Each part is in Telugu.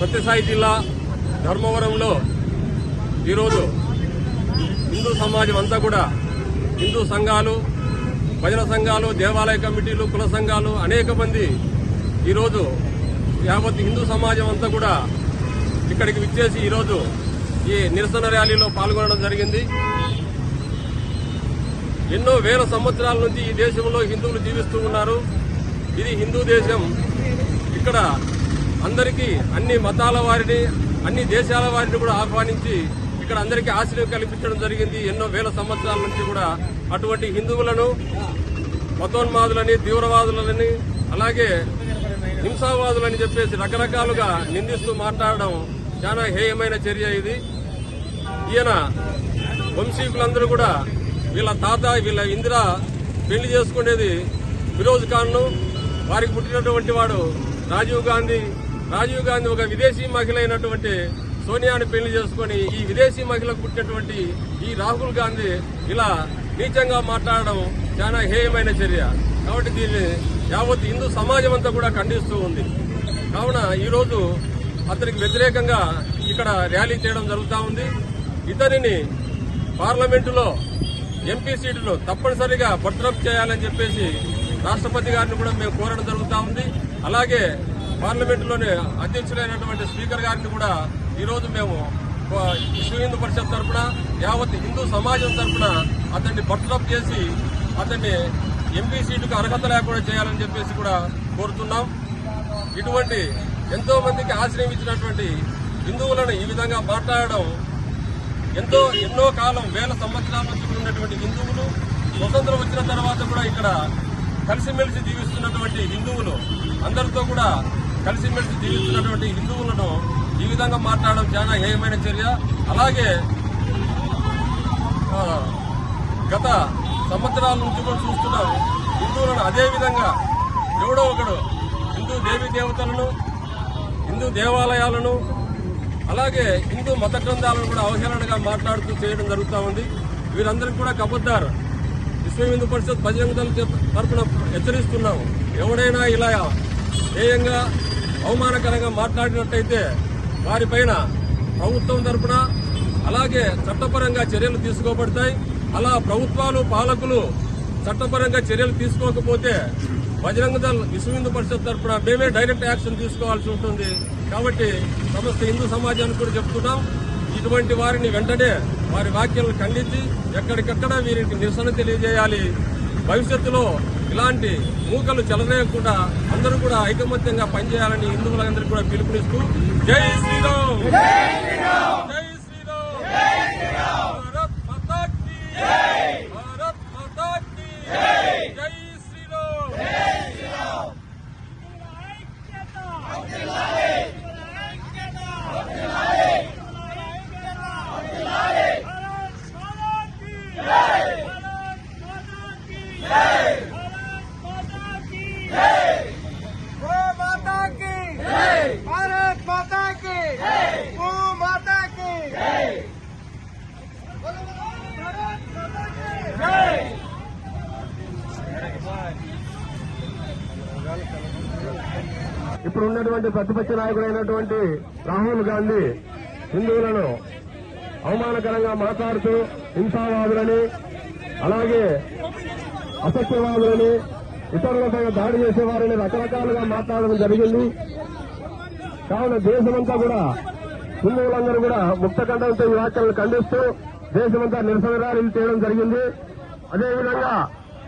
సత్యసాయి జిల్లా ధర్మవరంలో ఈరోజు హిందూ సమాజం అంతా కూడా హిందూ సంఘాలు భజన సంఘాలు దేవాలయ కమిటీలు కుల సంఘాలు అనేక మంది ఈరోజు యావత్ హిందూ సమాజం అంతా కూడా ఇక్కడికి విచ్చేసి ఈరోజు ఈ నిరసన ర్యాలీలో పాల్గొనడం జరిగింది. ఎన్నో వేల సంవత్సరాల నుంచి ఈ దేశంలో హిందువులు జీవిస్తూ ఉన్నారు. ఇది హిందూ దేశం. ఇక్కడ అందరికీ అన్ని మతాల వారిని అన్ని దేశాల వారిని కూడా ఆహ్వానించి ఇక్కడ అందరికీ ఆశ్రయం కల్పించడం జరిగింది. ఎన్నో వేల సంవత్సరాల నుంచి కూడా అటువంటి హిందువులను మతోన్మాదులని తీవ్రవాదులని అలాగే హింసావాదులని చెప్పేసి రకరకాలుగా నిందిస్తూ మాట్లాడడం చాలా హేయమైన చర్య ఇది. ఈయన వంశీకులందరూ కూడా వీళ్ళ తాత వీళ్ళ ఇందిర పెళ్ళి చేసుకునేది ఫిరోజ్ ఖాన్ను. వారికి పుట్టినటువంటి వాడు రాజీవ్ గాంధీ. రాజీవ్ గాంధీ ఒక విదేశీ మహిళ అయినటువంటి సోనియాని పెళ్ళి చేసుకుని ఈ విదేశీ మహిళకు పుట్టినటువంటి ఈ రాహుల్ గాంధీ ఇలా నీచంగా మాట్లాడడం చాలా హేయమైన చర్య. కాబట్టి దీన్ని యావత్ హిందూ సమాజం అంతా కూడా ఖండిస్తూ ఉంది. కావున ఈరోజు అతనికి వ్యతిరేకంగా ఇక్కడ ర్యాలీ చేయడం జరుగుతూ ఉంది. ఇతనిని పార్లమెంటులో ఎంపీ సీటులో తప్పనిసరిగా బర్తరఫ్ చేయాలని చెప్పేసి రాష్ట్రపతి గారిని కూడా మేము కోరడం జరుగుతూ ఉంది. అలాగే పార్లమెంటులోని అధ్యక్షులైనటువంటి స్పీకర్ గారిని కూడా ఈరోజు మేము విశ్వ హిందూ పరిషత్ తరఫున యావత్ హిందూ సమాజం తరఫున అతన్ని బర్తరఫ్ చేసి అతన్ని ఎంపీ సీటుకు అర్హత లేకుండా చేయాలని చెప్పేసి కూడా కోరుతున్నాం. ఇటువంటి ఎంతో మందికి ఆశ్రయం ఇచ్చినటువంటి హిందువులను ఈ విధంగా మాట్లాడడం ఎంతో ఎన్నో కాలం వేల సంవత్సరాల నుంచి ఉన్నటువంటి హిందువులు స్వతంత్రం వచ్చిన తర్వాత కూడా ఇక్కడ కలిసిమెలిసి జీవిస్తున్నటువంటి హిందువులు అందరితో కూడా కలిసిమెలిసి జీవిస్తున్నటువంటి హిందువులను ఈ విధంగా మాట్లాడడం చాలా హేయమైన చర్య. అలాగే గత సంవత్సరాల నుంచి కూడా చూస్తున్నాం హిందువులను అదేవిధంగా ఎవడో ఒకడు హిందూ దేవీ దేవతలను హిందూ దేవాలయాలను అలాగే హిందూ మత గ్రంథాలను కూడా అవహేళనగా మాట్లాడుతూ చేయడం జరుగుతూ ఉంది. వీరందరికీ కూడా కబుద్దారు విశ్వ హిందూ పరిషత్ బజరంగ దళ తరఫున హెచ్చరిస్తున్నాము. ఎవడైనా ఇలా ధ్యేయంగా అవమానకరంగా మాట్లాడినట్టయితే వారిపైన ప్రభుత్వం తరఫున అలాగే చట్టపరంగా చర్యలు తీసుకోబడతాయి. అలా ప్రభుత్వాలు పాలకులు చట్టపరంగా చర్యలు తీసుకోకపోతే బజరంగ దళ్ విశ్వ హిందూ పరిషత్ తరఫున మేమే డైరెక్ట్ యాక్షన్ తీసుకోవాల్సి ఉంటుంది. కాబట్టి సమస్త హిందూ సమాజానికి కూడా చెప్తున్నాం. ఇటువంటి వారిని వెంటనే వారి వ్యాఖ్యలను ఖండించి ఎక్కడికక్కడ వీరికి నిరసన తెలియజేయాలి. భవిష్యత్తులో ఇలాంటి మూకలు చెలరేయకుండా అందరూ కూడా ఐకమత్యంగా పనిచేయాలని హిందువులందరికీ కూడా పిలుపునిస్తూ జై శ్రీరామ్. జై భారత్ మాతా కీ భారత్ మాతా కీ జై శ్రీరామ్ ఇప్పుడు ఉన్నటువంటి ప్రతిపక్ష నాయకుడైనటువంటి రాహుల్ గాంధీ హిందువులను అవమానకరంగా మాట్లాడుతూ హింసావాదులని అలాగే అసత్యవాదులని ఇతరులపై దాడి చేసేవారని రకరకాలుగా మాట్లాడడం జరిగింది. కావున దేశమంతా కూడా హిందువులందరూ కూడా ముక్తకంఠంతో ఈ వ్యాఖ్యలను ఖండిస్తూ దేశమంతా నిరసన ర్యాలీలు చేయడం జరిగింది. అదేవిధంగా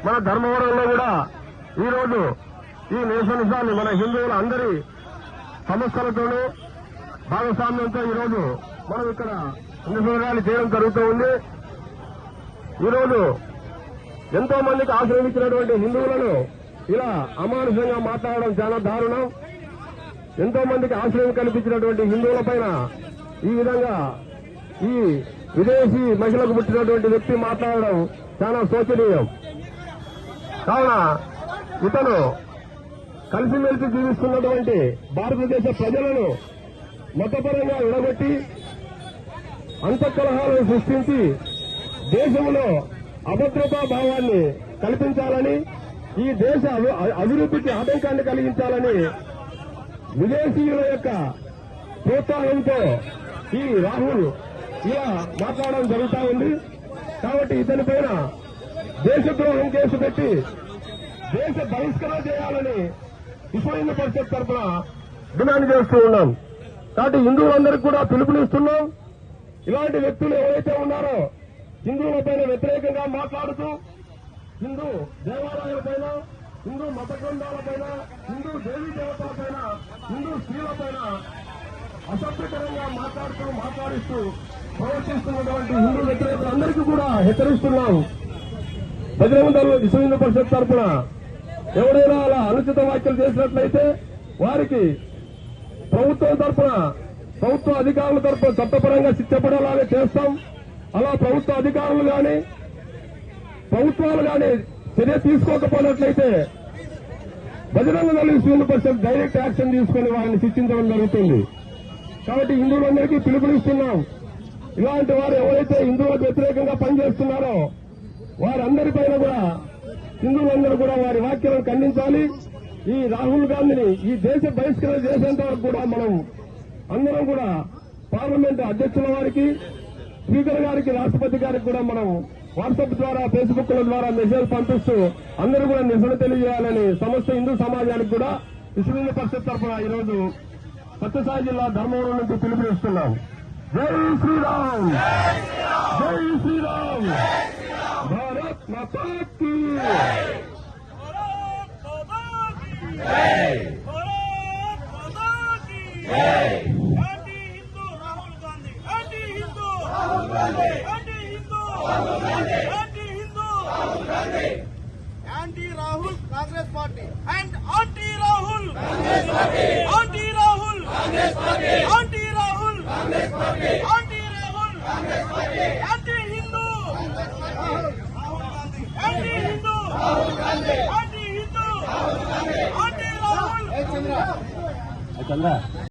మన ధర్మవరంలో కూడా ఈ రోజు ఈ నిరసనశాన్ని మన హిందువుల అందరి సమస్యలతోనూ భాగస్వామ్యంతో ఈ రోజు మనం ఇక్కడ నిరసన ర్యాలీ చేయడం జరుగుతూ ఉంది. ఈరోజు ఎంతో మందికి ఆశ్రయించినటువంటి హిందువులను ఇలా అమానుషంగా మాట్లాడడం చాలా దారుణం. ఎంతో మందికి ఆశ్రయం కల్పించినటువంటి హిందువుల పైన ఈ విధంగా ఈ విదేశీ మహిళకు పుట్టినటువంటి వ్యక్తి మాట్లాడడం చాలా శోచనీయం. కావున ఇతను కలిసిమెలిసి జీవిస్తున్నటువంటి భారతదేశ ప్రజలను మతపరంగా విడగొట్టి అంతఃకలహాలను సృష్టించి దేశంలో అభద్రతా భావాన్ని కల్పించాలని ఈ దేశ అభి- అభివృద్ధికి ఆటంకాన్ని కలిగించాలని విదేశీయుల యొక్క ప్రోత్సాహంతో ఈ రాహుల్ ఇలా మాట్లాడడం జరుగుతా ఉంది. కాబట్టి ఇతని పైన దేశద్రోహం కేసు పెట్టి దేశ బహిష్కరణ చేయాలని విశ్వ హిందూ పరిషత్ తరఫున డిమాండ్ చేస్తూ ఉన్నాం. కాబట్టి హిందువులందరికీ కూడా పిలుపునిస్తున్నాం. ఇలాంటి వ్యక్తులు ఎవరైతే ఉన్నారో హిందువుల పైన వ్యతిరేకంగా మాట్లాడుతూ హిందూ దేవాలయాల పైన హిందూ మత గ్రంథాల పైన హిందూ దేవీ దేవతల పైన హిందూ స్త్రీల పైన అసభ్యకరంగా మాట్లాడుతూ మాట్లాడిస్తూ ప్రవర్తిస్తున్నటువంటి హిందూ వ్యతిరేకులందరికీ కూడా హెచ్చరిస్తున్నాం. బజరంగంలో విశ్వ హిందూ పరిషత్ తరఫున ఎవరైనా అలా అనుచిత వ్యాఖ్యలు చేసినట్లయితే వారికి ప్రభుత్వం తరఫున ప్రభుత్వ అధికారుల తరఫున చట్టపరంగా శిక్షపడేలాగా చేస్తాం. అలా ప్రభుత్వ అధికారులు కానీ ప్రభుత్వాలు కానీ చర్య తీసుకోకపోయినట్లయితే బజరంగ దళ విశ్వ పరిషత్ డైరెక్ట్ యాక్షన్ తీసుకుని వారిని శిక్షించడం జరుగుతుంది. కాబట్టి హిందువులందరికీ పిలుపునిస్తున్నాం. ఇలాంటి వారు ఎవరైతే హిందువులకు వ్యతిరేకంగా పనిచేస్తున్నారో వారందరిపైన కూడా హిందువులందరూ కూడా వారి వ్యాఖ్యలను ఖండించాలి. ఈ రాహుల్ గాంధీని ఈ దేశ బహిష్కరణ చేసేంత వరకు కూడా మనం అందరం కూడా పార్లమెంట్ అధ్యక్షుల వారికి స్పీకర్ గారికి రాష్ట్రపతి గారికి కూడా మనం వాట్సాప్ ద్వారా ఫేస్బుక్ ల ద్వారా మెసేజ్ పంపిస్తూ అందరూ కూడా నిరసన తెలియజేయాలని సమస్త హిందూ సమాజానికి కూడా విశ్వ పరిషత్ తరఫున ఈరోజు సత్యసాయి జిల్లా ధర్మవరం నుంచి పిలుపునిస్తున్నాం. జై శ్రీరామ్! జై శ్రీరామ్! భారత్ మాతా కీ 成的。